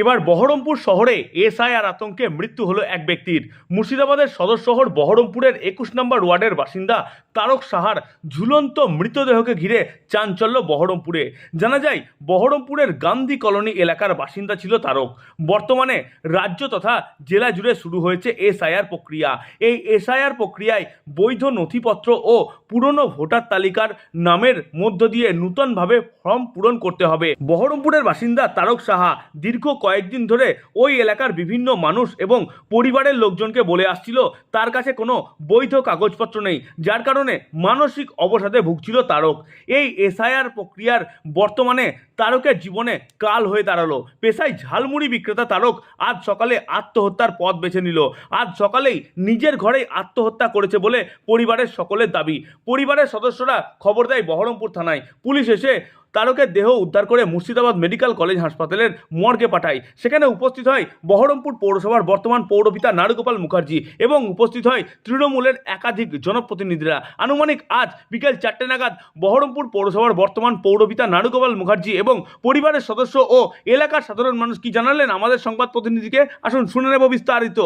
এবার বহরমপুর শহরে এসআইআর আতঙ্কে মৃত্যু হলো এক ব্যক্তির। মুর্শিদাবাদের সদর শহর বহরমপুরের একুশ নম্বর ওয়ার্ডের বাসিন্দা তারক সাহার ঝুলন্ত মৃতদেহকে ঘিরে চাঞ্চল্য বহরমপুরে। জানা যায়, বহরমপুরের গান্ধী কলোনি এলাকার বাসিন্দা ছিল তারক। বর্তমানে রাজ্য তথা জেলা জুড়ে শুরু হয়েছে এসআইআর প্রক্রিয়া। এই এসআইআর প্রক্রিয়ায় বৈধ নথিপত্র ও পুরনো ভোটার তালিকার নামের মধ্য দিয়ে নূতনভাবে ফর্ম পূরণ করতে হবে। বহরমপুরের বাসিন্দা তারক সাহা দীর্ঘ কয়েকদিন ধরে ওই এলাকার বিভিন্ন মানুষ এবং পরিবারের লোকজনকে বলে আসছিল, তার কাছে কোনো বৈধ কাগজপত্র নেই, যার কারণে মানসিক অবসাদে ভুগছিল তারক। এই এসআইআর প্রক্রিয়ার বর্তমানে তারকের জীবনে কাল হয়ে দাঁড়াল। পেশায় ঝালমুড়ি বিক্রেতা তারক আজ সকালে আত্মহত্যার পথ বেছে নিল। আজ সকালেই নিজের ঘরেই আত্মহত্যা করেছে বলে পরিবারের সকলের দাবি। পরিবারের সদস্যরা খবর দেয় বহরমপুর থানায়। পুলিশ এসে তারকের দেহ উদ্ধার করে মুর্শিদাবাদ মেডিকেল কলেজ হাসপাতালের মর্গে পাঠায়। সেখানে উপস্থিত হয় বহরমপুর পৌরসভার বর্তমান পৌরপিতা নারুগোপাল মুখার্জি এবং উপস্থিত হয় তৃণমূলের একাধিক জনপ্রতিনিধিরা। আনুমানিক আজ বিকেল চারটে নাগাদ বহরমপুর পৌরসভার বর্তমান পৌরপিতা নারুগোপাল মুখার্জি এবং পরিবারের সদস্য ও এলাকার সাধারণ মানুষ কি জানালেন? আমাদের সংবাদ প্রতিনিধিকে আসুন, শুনে নেব বিস্তারিত।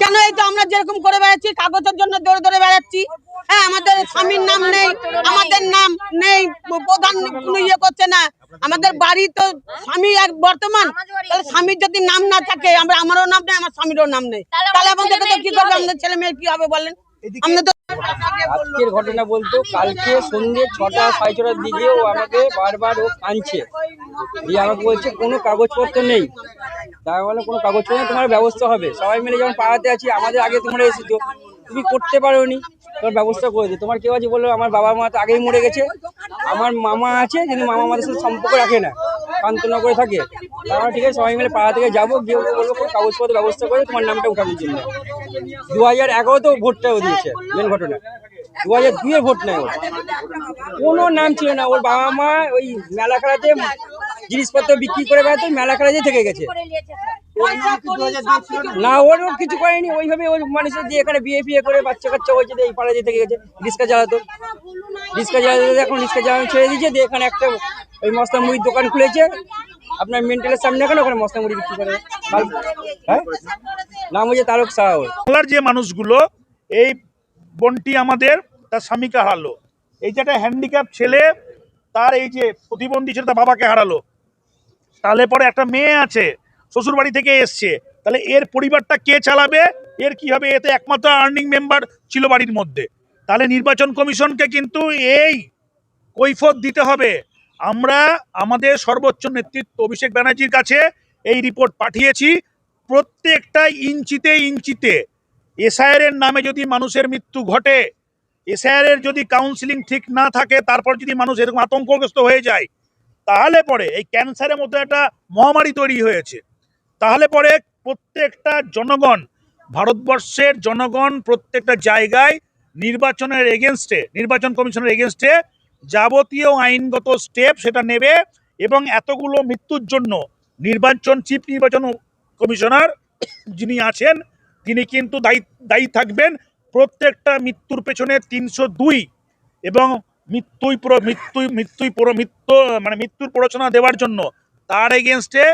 কেন এই তো আমরা যেরকম করে বেড়াচ্ছি, কাগজের জন্য দৌড়ে দৌড়ে বেড়াচ্ছি? হ্যাঁ আমাদের স্বামীর নাম নেই, আমাদের নাম নেই, প্রধান কোনো ইয়ে করছে না। আমাদের বাড়ি তো স্বামী এক বর্তমান স্বামীর যদি নাম না থাকে, আমরা আমারও নাম নেই, আমার স্বামীরও নাম নেই। তাহলে আমাদের কি করবে? আমাদের ছেলে মেয়ে কি হবে বলেন? আজকের ঘটনা বলতো কালকে সন্ধ্যে ছটা সাড়ে ছটার দিকে ও আমাকে বারবার ও কাঁদছে। দিয়ে আমাকে বলছে কোনো কাগজপত্র নেই। তাই বলে কোনো কাগজপত্র নেই তোমার ব্যবস্থা হবে। সবাই মিলে যখন পাড়াতে আছি আমাদের আগে তোমরা এসেছ। তুমি করতে পারো নি তোমার ব্যবস্থা করে দিই তোমার কেউ আছে বলল আমার বাবা মা তো আগেই মরে গেছে। আমার মামা আছে কিন্তু মামা আমাদের সাথে সম্পর্ক রাখে না কান্তনগরে থাকে। আমরা ঠিক আছে সবাই মিলে পাড়া থেকে যাব গিয়ে বলব কোনো কাগজপত্র ব্যবস্থা করে তোমার নামটা উঠানোর জন্য। দু হাজার এগারোতেও ভোটটাও দিয়েছে মেন ঘটনা। দু হাজার দুয়ে ভোট নেয় ওর। কোনো নাম ছিল না। ওর বাবা মা ওই মেলা খেলাতে জিনিসপত্র বিক্রি করে বেড়াতে, মেলা খেলাতে থেকে গেছে। না, ওর কিছু করেনি। ওইভাবে ওই মানুষের দিয়ে এখানে বিয়ে ফিয়ে করে বাচ্চা কাচ্চা হয়েছে এই পাড়া দিয়ে থেকে গেছে, রিক্সা চালাতো। রিক্সা চালাতে এখন রিক্সা চালানো ছেড়ে দিয়েছে। দিয়ে এখানে একটা ওই মশলা মুড়ির দোকান খুলেছে। আপনার মেন্টালের সামনে এখানে ওখানে মশলা মুড়ি বিক্রি করে। হ্যাঁ? নাম হচ্ছে তারক সাহা বাংলার যে মানুষগুলো, এই বোনটি আমাদের, তার স্বামীকে হারালো। এই যে একটা হ্যান্ডিক্যাপ ছেলে, তার এই যে প্রতিবন্ধী ছিল, তার বাবাকে হারালো। তাহলে পরে একটা মেয়ে আছে শ্বশুর বাড়ি থেকে এসছে। তাহলে এর পরিবারটা কে চালাবে? এর কি হবে? এতে একমাত্র আর্নিং মেম্বার ছিল বাড়ির মধ্যে। তাহলে নির্বাচন কমিশনকে কিন্তু এই কৈফত দিতে হবে। আমরা আমাদের সর্বোচ্চ নেতৃত্ব অভিষেক ব্যানার্জির কাছে এই রিপোর্ট পাঠিয়েছি। প্রত্যেকটা ইঞ্চিতে ইঞ্চিতে এসআইআর এর নামে যদি মানুষের মৃত্যু ঘটে এসআইআর এর যদি কাউন্সিলিং ঠিক না থাকে, তারপর যদি মানুষ এরকম আতঙ্কগ্রস্ত হয়ে যায়, তাহলে পরে এই ক্যান্সারের মতো একটা মহামারী তৈরি হয়েছে। তাহলে পরে প্রত্যেকটা জনগণ, ভারতবর্ষের জনগণ প্রত্যেকটা জায়গায় নির্বাচনের এগেনস্টে নির্বাচন কমিশনের এগেনস্টে যাবতীয় আইনগত স্টেপ সেটা নেবে এবং এতগুলো মৃত্যুর জন্য নির্বাচন চিফ নির্বাচন কমিশনার যিনি আছেন, তিনি কিন্তু দায়ী দায়ী থাকবেন প্রত্যেকটা মৃত্যুর পেছনে তিনশো দুই এবং মৃত্যুই পুরো, মৃত্যুই মৃত্যুই পুরো, মৃত্যু মানে মৃত্যুর প্ররোচনা দেওয়ার জন্য তার এগেনস্টে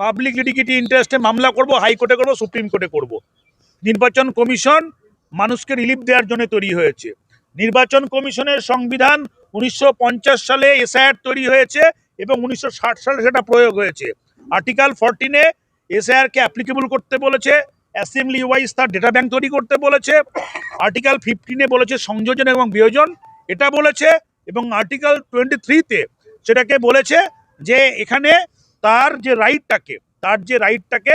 পাবলিক লিটিগেটি ইন্টারেস্টে মামলা করব, হাইকোর্টে করব, সুপ্রিম কোর্টে করব। নির্বাচন কমিশন মানুষকে রিলিফ দেওয়ার জন্য তৈরি হয়েছে। নির্বাচন কমিশনের সংবিধান উনিশশো পঞ্চাশ সালে এসআইআর তৈরি হয়েছে এবং উনিশশো ষাট সালে সেটা প্রয়োগ হয়েছে। আর্টিকেল ফোরটিনে এসআইআরকে অ্যাপ্লিকেবল করতে বলেছে অ্যাসেম্বলি ওয়াইজ তার ডেটা ব্যাংক তৈরি করতে বলেছে আর্টিকেল ফিফটিনে বলেছে সংযোজন এবং বিয়োজন, এটা বলেছে এবং আর্টিকেল টোয়েন্টি থ্রিতে সেটাকে বলেছে যে এখানে তার যে রাইটটাকে তার যে রাইটটাকে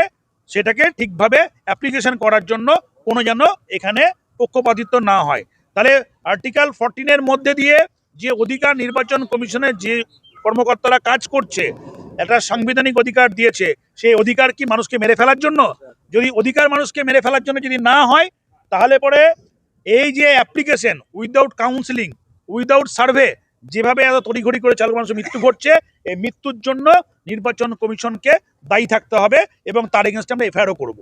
সেটাকে ঠিকভাবে অ্যাপ্লিকেশন করার জন্য কোনো যেন এখানে পক্ষপাতিত্ব না হয়। তাহলে আর্টিকেল ফোরটিনের মধ্যে দিয়ে যে অধিকার নির্বাচন কমিশনের যে কর্মকর্তারা কাজ করছে একটা সাংবিধানিক অধিকার দিয়েছে, সেই অধিকার কি মানুষকে মেরে ফেলার জন্য? যদি অধিকার মানুষকে মেরে ফেলার জন্য যদি না হয়, তাহলে পরে এই যে application without counselling without survey যেভাবে এত তড়িঘড়ি করে চালু মানুষের মৃত্যু ঘটছে, এই মৃত্যুর জন্য নির্বাচন কমিশনকে দায়ী থাকতে হবে এবং তার এগেনস্টে আমরা এফআইআরও করব।